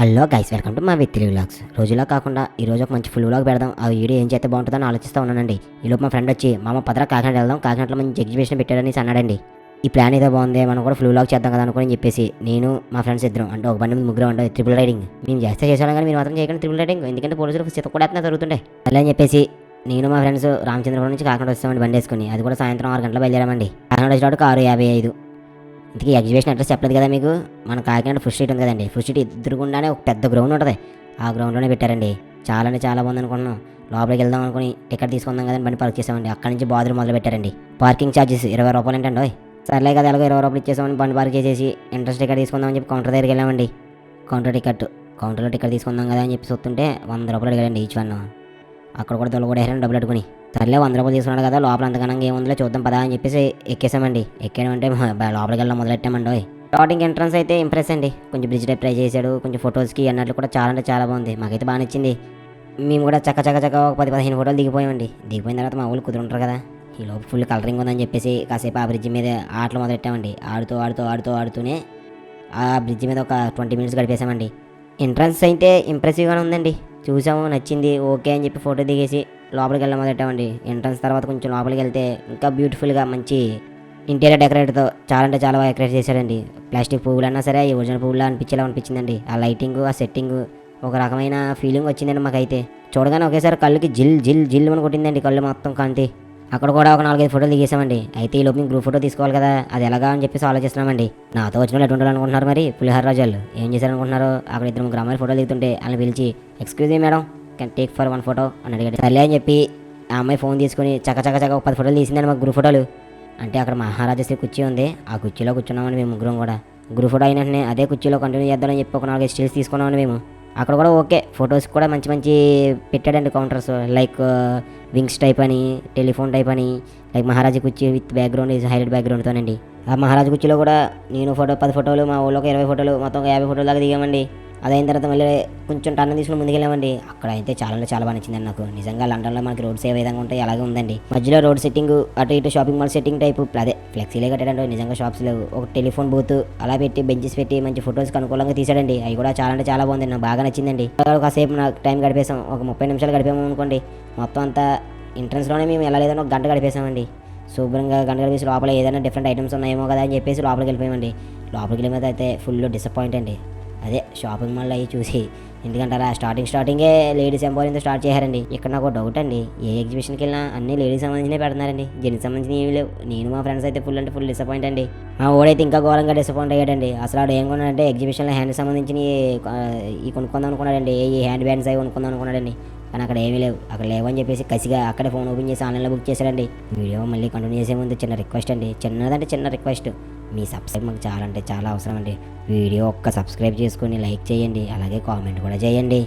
Hello guys welcome to మా వ్యక్తి vlogs రోజులా కాకుండా ఈ రోజు ఒక మంచి ఫుల్ వ్లాగ్ పెడదాం. ఆ వీడియో ఏం చేస్తే బాగుంటుందని ఆలోచిస్తూ ఉన్నానండి. ఈలోపు మా ఫ్రెండ్ వచ్చి మామ పదరా కాకినాడ వెళ్దాం. కాకినాడలో మంచి ఎగ్జిబిషన్ పెట్టాడని అన్నాడండి. ఈ ప్లాన్ ఏదో బాగుంది మనం కూడా ఫుల్ వ్లాగ్ చేద్దాం కదా అనుకుని చెప్పేసి నేను మా ఫ్రెండ్స్ ఇద్దరం అంటే ఒక బండి మీద ముగ్గురు ఉండే ట్రిపుల్ రైడింగ్ మేము చేస్తే చేసాను కానీ మీరు మాత్రం చేయకండి ట్రిపుల్ రైడింగ్ ఎందుకంటే పోలీసులు చిత్త కూడా జరుగుతుండే అలా అని చెప్పేసి నేను మా ఫ్రెండ్స్ రామచంద్రపురం నుంచి కాకినాడ వస్తామండి బండి వేసుకుని. అది కూడా సాయంత్రం ఆరు గంటల బయలుదేరామండి. కాకినాడ వచ్చేటప్పుడు ఆరు యాభై ఐదు. ఇంతకీ ఎగ్జిబిషన్ అడ్రస్ చెప్పలేదు కదా మీకు? మన కాకినాడ ఫుడ్ స్ట్రీట్ ఉంది కదండి. ఫుడ్ స్ట్రీట్ ఎదురుగుండానే ఒక పెద్ద గ్రౌండ్ ఉంటుంది. ఆ గ్రౌండ్లోనే పెట్టారండి. చాలా అంటే చాలా బాగుంది అనుకున్నాం లోపలికి వెళ్దాం అనుకుని టికెట్ తీసుకుందాం కదని బండి పార్క్ చేసామండి. అక్కడి నుంచి బాదులు మొదలు పెట్టారండి. పార్కింగ్ ఛార్జెస్ ఇరవై రూపాయలు ఏంటండి సర్లే కదా ఎలాగో ఇరవై రూపాయలు ఇచ్చేసామని బండి పార్క్ చేసేసి ఎంట్రన్స్ టికెట్ తీసుకుందామని చెప్పి కౌంటర్ దగ్గరికి వెళ్ళామండి. కౌంటర్ టికెట్ కౌంటర్లో టికెట్ తీసుకుందాం కదా అని చెప్పి చూస్తుంటే వంద రూపాయలు అడిగాడండి ఈచ్ వన్. అక్కడ కూడా తొలగ కూడా డబ్బులు అడుకుని సర్లే వంద రూపాయలు తీసుకున్నాడు కదా లోపల అంతకనంగా ఏముందిలే చూద్దాం పదా అని చెప్పేసి ఎక్కేసామండి. ఎక్కామంటే లోపలికి వెళ్ళడం మొదలెట్టామండి స్టార్టింగ్ ఎంట్రన్స్ అయితే ఇంప్రెస్ అండి. కొంచెం బ్రిడ్జ్ టైప్ ట్రై చేశాడు కొంచెం ఫొటోస్కి అన్నట్లు కూడా చాలా అంటే చాలా బాగుంది. మాకైతే బాగా నచ్చింది. మేము కూడా చక్క చక్క చక్క ఒక పది పదిహేను ఫోటోలు దిగిపోయామండి. దిగిపోయిన తర్వాత మా ఊళ్ళు కుదురుంటారు కదా ఈ లోపు ఫుల్ కలరింగ్ ఉందని చెప్పేసి కాసేపు ఆ బ్రిడ్జ్ మీద ఆటలు మొదలెట్టామండి. ఆడుతూ ఆడుతూ ఆడుతూ ఆడుతూనే ఆ బ్రిడ్జ్ మీద ఒక ట్వంటీ మినిట్స్ గడిపేసామండి. ఎంట్రన్స్ అయితే ఇంప్రెసివ్గానే ఉందండి. చూసాము నచ్చింది ఓకే అని చెప్పి ఫోటో దిగేసి లోపలికి వెళ్ళడం మొదలెట్టామండి. ఎంట్రన్స్ తర్వాత కొంచెం లోపలికి వెళ్తే ఇంకా బ్యూటిఫుల్గా మంచి ఇంటీరియర్ డెకరేటర్తో చాలా అంటే చాలా బాగా డెకరేట్ చేశాడండి. ప్లాస్టిక్ పువ్వులన్నా సరే ఈ ఒరిజినల్ పువ్వులా అనిపించేలా అనిపించిందండి. ఆ లైటింగ్ ఆ సెట్టింగ్ ఒక రకమైన ఫీలింగ్ వచ్చిందండి మాకైతే. చూడగానే ఒకేసారి కళ్ళుకి జిల్ జిల్ జిల్ అని కొట్టిందండి కళ్ళు మొత్తం కాంతి. అక్కడ కూడా ఒక నాలుగైదు ఫోటోలు దిగేసామండి అయితే ఈ లోపు గ్రూప్ ఫోటో తీసుకోవాలి కదా అది ఎలాగా అని చెప్పేసి ఆలోచిస్తున్నామండి. నాతో వచ్చిన వాళ్ళు ఎటువంటి వాళ్ళు అనుకుంటున్నారు మరి? పులిహార రాజాలు ఏం చేశారనుకుంటున్నారు? అక్కడ ఇద్దరు ముగ్గురు అమ్మాయిలు ఫోటోలు దిగుతుంటే వాళ్ళని పిలిచి excuse me madam can take for one photo అని అడిగాడు. సర్లే అని చెప్పి ఆ అమ్మాయి ఫోన్ తీసుకుని చక్క చక్క చక్క ఒక పది ఫోటోలు తీసిందండి మాకు గ్రూప్ ఫోటోలు అంటే అక్కడ మహారాజశ్రీ కుర్చీ ఉంది. ఆ కుర్చీలో కూర్చున్నామని మేము ముగ్గురం కూడా. గ్రూప్ ఫోటో అయిన వెంటనే అదే కుర్చీలో కంటిన్యూ చేద్దామని చెప్పి ఒక నాలుగు స్టిల్స్ తీసుకున్నామని మేము. అక్కడ కూడా ఓకే. ఫొటోస్ కూడా మంచి మంచి పెట్టాడండి కౌంటర్స్ లైక్ వింగ్స్ టైప్ అని టెలిఫోన్ టైప్ అని లైక్ మహారాజా కుర్చీ విత్ బ్యాక్గ్రౌండ్ ఇస్ హైలైట్ బ్యాక్గ్రౌండ్తోనండి ఆ మహారాజా కుర్చీలో కూడా నేను ఫోటో పది ఫోటోలు మా ఊళ్ళో ఒక ఇరవై ఫోటోలు మొత్తం ఒక యాభై ఫోటోలు దాకా దిగామండి. అదైన తర్వాత మళ్ళీ కొంచెం టన్ను తీసుకుని ముందుకెళ్ళామండి. అక్కడ అయితే చాలా అంటే చాలా బాగా నచ్చిందండి నాకు. నిజంగా లండన్లో మనకి రోడ్స్ ఏ విధంగా ఉంటాయి అలాగే ఉందండి. మధ్యలో రోడ్ సెట్టింగ్ అటు ఇటు షాపింగ్ మాల్ సెట్టింగ్ టైపు అదే ఫ్లెక్సీలే కట్టాడండి నిజంగా షాప్స్ లేవు. ఒక టెలిఫోన్ బూత్ అలా పెట్టి బెంచెస్ పెట్టి మంచి ఫొటోస్కి అనుకూలంగా తీసాడండి అవి కూడా చాలా అంటే చాలా బాగుంది నాకు బాగా నచ్చిందండి. ఒక కాసేపు నాకు టైం గడిపేసాం ఒక ముప్పై నిమిషాలు గడిపాము అనుకోండి. మొత్తం అంతా ఎంట్రన్స్లోనే మేము వెళ్ళలేదని ఒక గంట గడిపేసామండి శుభ్రంగా గంట గడిపేసి లోపల ఏదైనా డిఫరెంట్ ఐటమ్స్ ఉన్నాయేమో కదా అని చెప్పేసి లోపలికి వెళ్ళిపోయామండి. లోపలికి వెళ్ళిపోతే అయితే ఫుల్ డిసప్పాయింట్ అండి. అదే షాపింగ్ మాల్ అవి చూసి ఎందుకంటారా? స్టార్టింగ్ స్టార్టింగే లేడీస్ ఎంపోరియంతో స్టార్ట్ చేశారండి. ఇక్కడ నాకు డౌట్ అండి. ఏ ఎగ్జిబిషన్కి వెళ్ళినా అన్ని లేడీస్ సంబంధించినవి పెడుతున్నారండి. జెంట్స్ సంబంధించిన ఏమి లేవు. నేను మా ఫ్రెండ్స్ అయితే ఫుల్ అంటే ఫుల్ డిసప్పాయింట్ అండి. మా ఓడైతే ఇంకా ఘోరంగా డిసప్పాయింట్ అయ్యాడండి. అసలు ఆడు ఏం కొన్నాడంటే ఎగ్జిబిషన్లో హ్యాండ్ సంబంధించిన ఈ కొనుక్కుందాం అనుకున్నాడండి. ఈ హ్యాండ్ బ్యాండ్స్ అవి కొనుక్కుందాం అనుకున్నాడండి. కానీ అక్కడ ఏమీ లేవు. అక్కడ లేవని చెప్పేసి కసిగా అక్కడే ఫోన్ ఓపెన్ చేసి ఆన్లైన్లో బుక్ చేశాడండి. వీడియో మళ్ళీ కంటిన్యూ చేసే ముందు చిన్న రిక్వెస్ట్ అండి. చిన్నదంటే చిన్న రిక్వెస్ట్ మీ సబ్స్క్రైబ్ మాకు చాలా అంటే చాలా అవసరం అండి వీడియో ఒక్క సబ్స్క్రైబ్ చేసుకొని లైక్ చేయండి. అలాగే కామెంట్ కూడా చేయండి.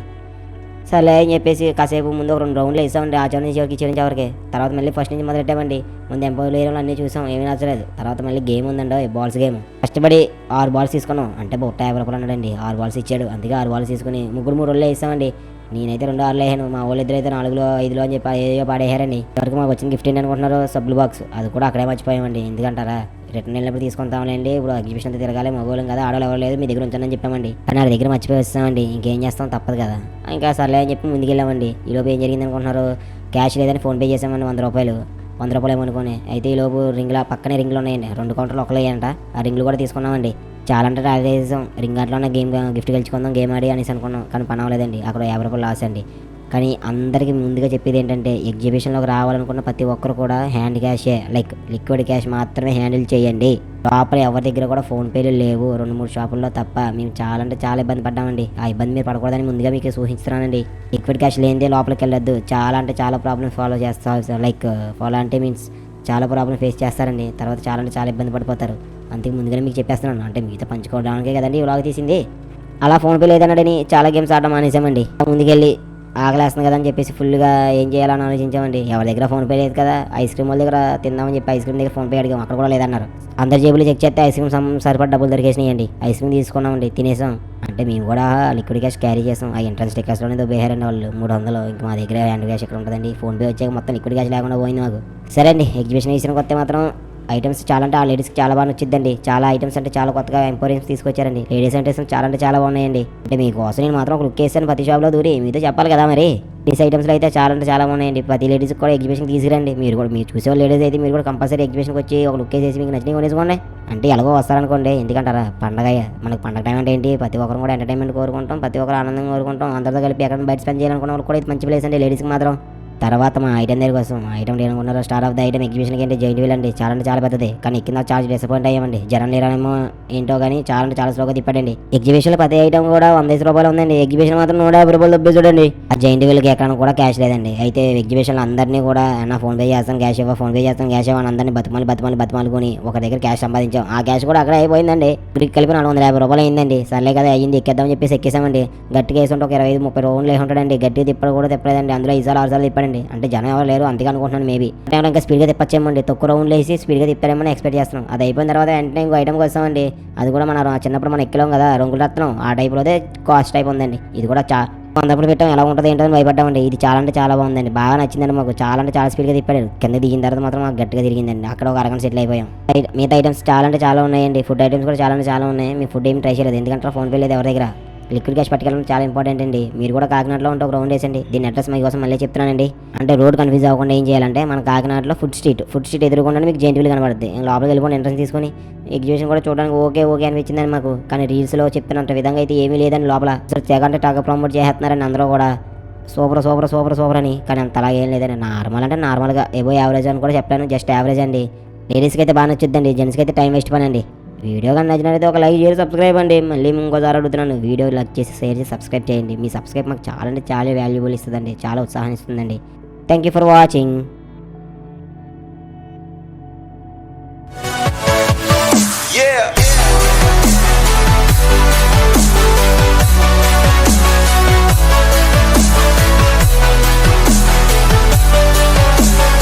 సరే అని చెప్పేసి కాసేపు ముందు ఒక రెండు రౌండ్లు వేసామండి. ఆ నుంచి చివరికి చివరి ఎవరికి తర్వాత మళ్ళీ ఫస్ట్ నుంచి మొదలెట్టామండి ముందు ఎంపోయిల్ ఏరియాలో అన్నీ చూసాం. ఏమీ నచ్చలేదు. తర్వాత మళ్ళీ గేమ్ ఉందండి. బాల్స్ గేమ్ కష్టపడి ఆరు బాల్స్ తీసుకున్నాం. అంటే బుట్ట యాభై రూపాయలు అన్నాడండి. ఆరు బాల్స్ ఇచ్చాడు. అందుకే ఆరు బాల్స్ తీసుకుని ముగ్గురు మూడు రోజులు వేసామండి. నేనైతే రెండు ఆరులో వేసాను. మా వాళ్ళు ఇద్దరు అయితే నాలుగులో ఐదులో అని చెప్పి ఏదో పాడేశారని ఇవరకు మాకు వచ్చిన గిఫ్ట్ ఏంటి అనుకుంటున్నారు సబ్బులు బాక్స్. అది కూడా అక్కడే మర్చిపోయామండి. ఎందుకంటారా? రిటర్న్ వెళ్ళినప్పుడు తీసుకుంటాంలేండి. ఇప్పుడు ఎగ్జిబిషన్ అంతా తిరగాలి. మగోళ్ళం కదా ఆడవాళ్ళు ఎవరు లేదు మీ దగ్గర ఉంచానని చెప్పామండి. కానీ ఆ దగ్గర మర్చిపోయి వస్తామండి. ఇంకేం చేస్తాం? తప్పదు కదా. ఇంకా సర్లే అని చెప్పి ముందుకెళ్ళామండి ఈ లోపు ఏం జరిగింది అనుకుంటున్నారు? క్యాష్ లేదని ఫోన్పే చేసామండి వంద రూపాయలు. వంద రూపాయలు ఏమనుకోని. అయితే ఈ లోపు రింగ్ల పక్కనే రింగ్లు ఉన్నాయండి. రెండు కౌంటర్లు ఒకలేయంట ఆ రింగ్లు కూడా తీసుకున్నామండి. చాలా అంటే ట్రై చేసాం. రింగ్ అట్లోనే గేమ్ గిఫ్ట్ గెలుచుకుందాం గేమ్ ఆడి అనేసి అనుకున్నాం. కానీ పని అవ్వలేదండి. అక్కడ యాభై రూపాయలు లాస్ అండి. కానీ అందరికీ ముందుగా చెప్పేది ఏంటంటే ఎగ్జిబిషన్లోకి రావాలనుకున్న ప్రతి ఒక్కరు కూడా హ్యాండ్ క్యాషే లైక్ లిక్విడ్ క్యాష్ మాత్రమే హ్యాండిల్ చేయండి. లోపల ఎవరి దగ్గర కూడా ఫోన్పేలు లేవు. రెండు మూడు షాపుల్లో తప్ప మేము చాలా అంటే చాలా ఇబ్బంది పడ్డామండి. ఆ ఇబ్బంది మీరు పడకూడదని ముందుగా మీకు సూచిస్తున్నానండి లిక్విడ్ క్యాష్ లేనిదే లోపలికి వెళ్ళొద్దు. చాలా అంటే చాలా ప్రాబ్లమ్స్ ఫాలో చేస్తా లైక్ ఫాలో అంటే మీన్స్ చాలా ప్రాబ్లం ఫేస్ చేస్తారండి. తర్వాత చాలా అంటే చాలా ఇబ్బంది పడిపోతారు. అందుకే ముందుగానే మీకు చెప్పేస్తున్నాను. అంటే మీతో పంచుకోవడానికే కదండి ఈ వ్లాగ్ తీసింది. అలా ఫోన్పే లేదన్నాడని చాలా గేమ్స్ ఆడడం మానేసామండి. ముందుకెళ్ళి ఆకలేస్తుంది కదా అని చెప్పేసి ఫుల్గా ఏం చేయాలని ఆలోచించామండి. ఎవరి దగ్గర ఫోన్పే లేదు కదా ఐస్ క్రీమ్ వాళ్ళ దగ్గర తిందామని చెప్పి ఐస్ క్రీమ్ దగ్గర ఫోన్పే అడిగాం. అక్కడ కూడా లేదన్నారు. అందరి జేబులు చెక్ చేస్తే ఐస్ క్రీమ్ సమ్ సరిపడా డబ్బులు దొరికేసినాయండి. ఐస్ క్రీమ్ తీసుకున్నామండి తినేసాం. అంటే మేము కూడా లిక్విడ్ క్యాష్ క్యారీ చేసాం. ఆ ఎంట్రన్స్ టికెట్స్లోనే దొబ్బేశారండి వాళ్ళు. మూడు వందలు ఇంకా మా దగ్గర హ్యాండ్ క్యాష్ ఇక్కడ ఉంటుందండి. ఫోన్పే వచ్చాక మొత్తం లిక్విడ్ క్యాష్ లేకుండా పోయింది మాకు. సరే అండి ఎగ్జిబిషన్ వేసిన కొత్త మాత్రం ఐటమ్స్ చాలా అంటే ఆ లేడీస్కి చాలా బాగా నచ్చిందండి చాలా ఐటమ్స్ అంటే చాలా కొత్తగా ఎంపోరియన్స్ తీసుకొచ్చారండి. లేడీస్ అంటే చాలా అంటే చాలా బాగున్నాయండి. అంటే మీకోసం నేను మాత్రం ఒక లుక్ వేసాను ప్రతి షాప్లో దూరి. మీతో చెప్పాలి కదా మరి. లేడీస్ ఐటమ్స్లో అయితే చాలా అంటే చాలా బాగున్నాయండి. ప్రతి లేడీస్కి కూడా ఎగ్జిబిషన్ తీసుకురండి. మీరు కూడా మీరు చూసే లేడీస్ అయితే మీరు కూడా కంపల్సరీ ఎగ్జిబిషన్కి వచ్చి ఒక లుక్ వేసేసి మీకు నచ్చినవి కొనేసుకోండి. అంటే ఎలాగో వస్తారనుకోండి. ఎందుకంటారా? పండగ మనకి పండగ టైం అంటే ఏంటి? ప్రతి ఒక్కరు కూడా ఎంటర్టైన్మెంట్ కోరుకుంటాం. ప్రతి ఒక్కరు ఆనందం కోరుకుంటాం. అందరితో కలిపి ఎక్కడ బయట స్పెండ్ చేయాలనుకున్న వాళ్ళు కూడా ఇది మంచి ప్లేస్ అండి. లేడీస్కి మాత్రం. తర్వాత మా ఐటమ్ దగ్గర కోసం మా ఐటమ్ ఏమనుకున్నారో స్టార్ ఆఫ్ ద ఐటమ్ ఎగ్జిబిషన్కి ఏంటి జైంట్ వీల్ అండి చాలా అంటే చాలా పెద్దది. కానీ ఎక్కిన చార్జ్ డిసప్పాయింట్ అయ్యామండి. జనం లేరేమో ఏంటో కానీ చాలా అంటే చాలా స్లోగా తిప్పాడండి. ఎగ్జిబిషన్లో ప్రతి ఐటమ్ కూడా వంద రూపాయలు ఉందండి. ఎగ్జిబిషన్ మాత్రం నూట యాభై రూపాయలు దొబ్బి చూడండి. ఆ జైంట్ వీల్కి ఎక్కడ కూడా క్యాష్ లేదండి. అయితే ఎగ్జిబిషన్లో అందరినీ కూడా నా ఫోన్ పే చేస్తాను క్యాష్ ఇవ్వ ఫోన్ పే చేస్తాను క్యాష్ ఇవ్వని అందరినీ బతిమాలి బతిమాలి బతిమాలుకొని ఒక దగ్గర క్యాష్ సంపాదించాం. ఆ క్యాష్ కూడా అక్కడ అయిపోయిందండి. ఇక్కడికి కలిపి నాలుగు వందల యాభై రూపాయలు అయిందండి. సర్లే కదా అయ్యింది ఎక్కేద్దామని చెప్పేసి ఎక్కేసామండి. గట్టిగా వేసుకుంటే ఒక ఇరవై ఐదు ముప్పై రూపాయలు వేసి ఉంటాడండి గట్టిగా తిప్పడు కూడా తిప్పలేదండి. అందులో ఐదు సార్లు ఆరు సార్లు అంటే జనం ఎవరు లేరు అందుకే అనుకుంటున్నాను మేబీ అంటే ఇంకా స్పీడ్గా తిప్పచ్చేమండి. తక్కువ రౌండ్లు వేసి స్పీడ్గా తిప్పారేమని ఎక్స్పెక్ట్ చేస్తున్నాం. అది అయిపోయిన తర్వాత వెంటనే ఇంకో ఐటమ్కి వస్తామండి అది కూడా మన చిన్నప్పుడు మనం ఎక్కిలాం కదా రంగులు రత్నం ఆ టైప్లోదే కాస్ట్ టైప్ ఉందండి. ఇది కూడా చా అందప్పుడు పెట్టాం. ఎలా ఉంటుంది ఏంటని భయపడ్డామండి. ఇది చాలా అంటే చాలా బాగుందండి. బాగా నచ్చిందండి మాకు. చాలా అంటే చాలా స్పీడ్గా తిప్పాడు కింద దిగిన తర్వాత మాత్రం మాకు గట్టిగా తిరిగిందండి. అక్కడ ఒక అరగంట సెటిల్ అయిపోయాం. మిగతా ఐటమ్స్ చాలా అంటే చాలా ఉన్నాయండి. ఫుడ్ ఐటమ్స్ కూడా చాలా అంటే చాలా ఉన్నాయి. మీ ఫుడ్ ఏం ట్రై చేయలేదు. ఎందుకంటే ఫోన్ పే లేదు ఎవరి దగ్గర? లిక్విడ్ క్యాష్ పట్టుకెళ్ళడం చాలా ఇంపార్టెంట్ అండి. మీరు కూడా కాకినాడలో ఉంటే ఒక రౌండ్ వేసండి. దీని అడ్రస్ మీకోసం మళ్ళీ చెప్తున్నానండి. అంటే రోడ్ కన్ఫ్యూజ్ అవ్వకుండా ఏం చేయాలంటే మన కాకినాడలో ఫుడ్ స్ట్రీట్ ఫుడ్ స్ట్రీట్ ఎదురుకుండా మీకు జెంట్ వీల్ కనబడుతుంది లోపలికి వెళ్ళిపోండి ఎంట్రన్స్ తీసుకొని. ఎగ్జిబిషన్ కూడా చూడడానికి ఓకే ఓకే అనిపించిందని మాకు. కానీ రీల్స్లో చెప్తున్నంత విధంగా అయితే ఏమీ లేదని లోపల. అసలు తెగంటే ప్రమోట్ చేస్తున్నారని అందరూ కూడా. సూపర్ సూపర్ సూపర్ సూపర్ అని. కానీ అంత అలాగే ఏం లేదండి. నార్మల్ అంటే నార్మల్గా ఏవో యావరేజ్ అని కూడా చెప్పాను జస్ట్ యావరేజ్ అండి. లేడీస్కి అయితే బాగా నచ్చుద్దండి. జెంట్స్కి అయితే టైం వేస్ట్ పని అండి వీడియో కానీ నచ్చినట్లయితే ఒక లైక్ చేసి సబ్స్క్రైబ్ అండి. మళ్ళీ ఇంకోసారి అడుగుతున్నాను. వీడియో లైక్ చేసి షేర్ చేసి సబ్స్క్రైబ్ చేయండి. మీ సబ్స్క్రైబ్ మాకు చాలా అంటే చాలా వాల్యుబుల్ ఇస్తుందండి. చాలా ఉత్సాహం ఇస్తుందండి. Thank you for watching